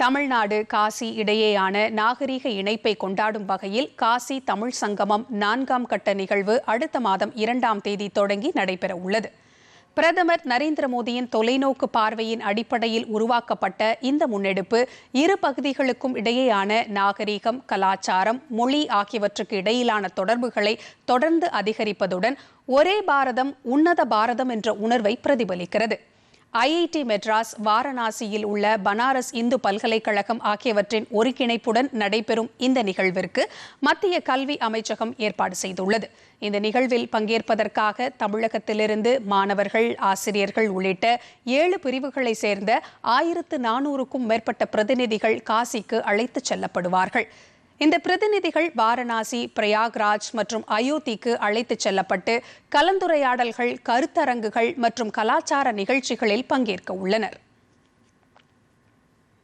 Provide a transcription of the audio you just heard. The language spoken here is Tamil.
தமிழ்நாடு காசி இடையேயான நாகரீக இணைப்பை கொண்டாடும் வகையில் காசி தமிழ் சங்கமம் நான்காம் கட்ட நிகழ்வு அடுத்த மாதம் இரண்டாம் தேதி தொடங்கி நடைபெற உள்ளது. பிரதமர் நரேந்திர மோடியின் தொலைநோக்கு பார்வையின் அடிப்படையில் உருவாக்கப்பட்ட இந்த முன்னெடுப்பு இரு பகுதிகளுக்கும் இடையேயான நாகரீகம் கலாச்சாரம் மொழி ஆகியவற்றுக்கு இடையிலான தொடர்புகளை தொடர்ந்து அதிகரிப்பதுடன் ஒரே பாரதம் உன்னத பாரதம் என்ற உணர்வை பிரதிபலிக்கிறது. ஐஐடி மெட்ராஸ் வாரணாசியில் உள்ள பனாரஸ் இந்து பல்கலைக்கழகம் ஆகியவற்றின் ஒருங்கிணைப்புடன் நடைபெறும் இந்த நிகழ்விற்கு மத்திய கல்வி அமைச்சகம் ஏற்பாடு செய்துள்ளது. இந்த நிகழ்வில் பங்கேற்பதற்காக தமிழகத்திலிருந்து மாணவர்கள் ஆசிரியர்கள் உள்ளிட்ட ஏழு பிரிவுகளை சேர்ந்த ஆயிரத்து நானூறுக்கும் மேற்பட்ட பிரதிநிதிகள் காசிக்கு அழைத்துச் செல்லப்படுவார்கள். இந்த பிரதிநிதிகள் வாரணாசி பிரயாக்ராஜ் மற்றும் அயோத்திக்கு அழைத்துச் செல்லப்பட்டு கலந்துரையாடல்கள் கருத்தரங்குகள் மற்றும் கலாச்சார நிகழ்ச்சிகளில் பங்கேற்க உள்ளனர்.